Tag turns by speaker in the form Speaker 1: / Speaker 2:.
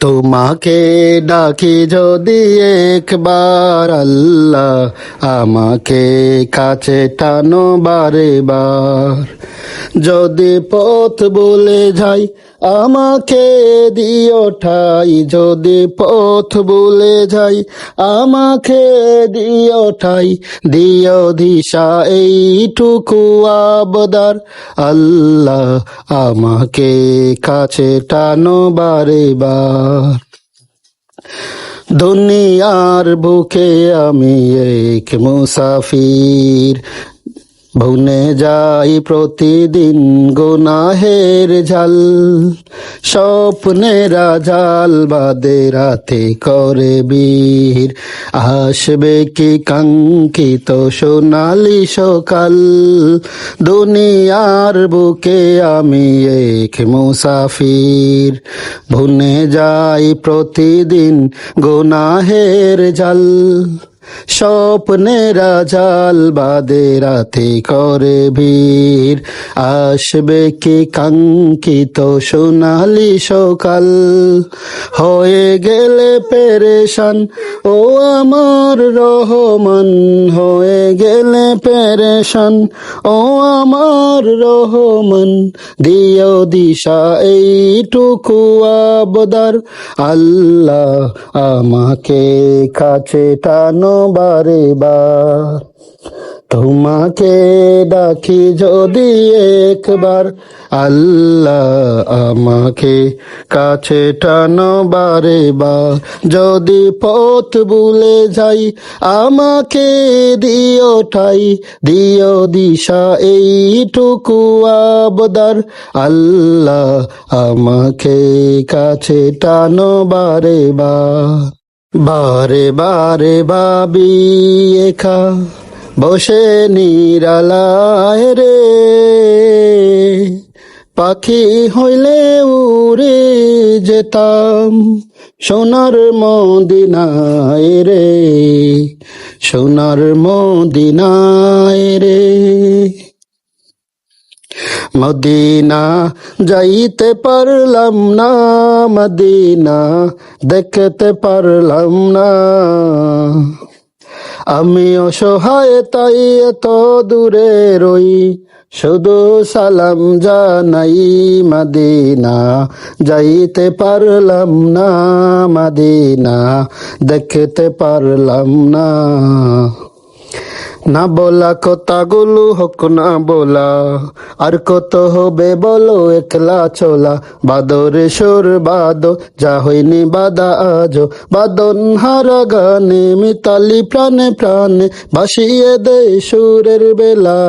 Speaker 1: তোমাকে ডাকি যদি একবার আল্লাহ আমাকে কাছে টানো বারে বার যদি পথ বলে যাই, আমাকে দিও ঠাই। যদি পথ বলে যাই, আমাকে দিও ঠাই। দিও দিশা, এইটুকু আবদার। আল্লাহ আমাকে কাছে টানো বারে বার দুনিয়ার বুকে আমি এক মুসাফির। ভুনে যাই প্রতিদিন গুনাহের ঝাল, স্বপ্নেরা জাল বাদে রাতে করে বীর। আসবে কি কাঙ্ক্ষিত সোনালি সকাল? দুনিয়ার বুকে আমি এক মুসাফির। ভুনে যাই প্রতিদিন গুনাহের জাল স্বপ্নেরা জাল বাদে রাতে করে ভিড়। আসবে কি কাঙ্ক্ষিত সোনালি সকাল? হয়ে গেলে পেরেশান, ও আমার রহমান। হয়ে গেলে পেরেশান, ও আমার রহমান। দিও দিশা এইটুকু আবদার, আল্লাহ আমাকে কাছে টানো। বারে বার। তোমাকে ডাকি যদি একবার, আল্লাহ আমাকে কাছে টানো বারে যদি পথ ভুলে যাই, আমাকে দিও ঠাই, দিও দিশা, এইটুকু আবদার। আল্লাহ আমাকে কাছে টানো বারে বা বারে বারে বাবি একা বসে নিরালায় রে। পাখি হইলে উড়ে যেতাম সোনার মদিনায় রে, সোনার মদিনায় রে। মদিনা যাইতে পারলাম না, মদিনা দেখতে পারলাম না। আমি অসহায়, তাই এত দূরে রই, শুধু সালাম জানাই মদিনা। যাইতে পারলাম না, মদিনা দেখতে পারলাম না। না বলা কথাগুলো হোক না বলা। আর কত হবে বলো, একলা চলা। বাদরে সুর বাদ, যা হইনি বাদা আজ। বাদন হারা গানে, মিতালি প্রাণে প্রাণে, ভাসিয়ে দে সুরের বেলা।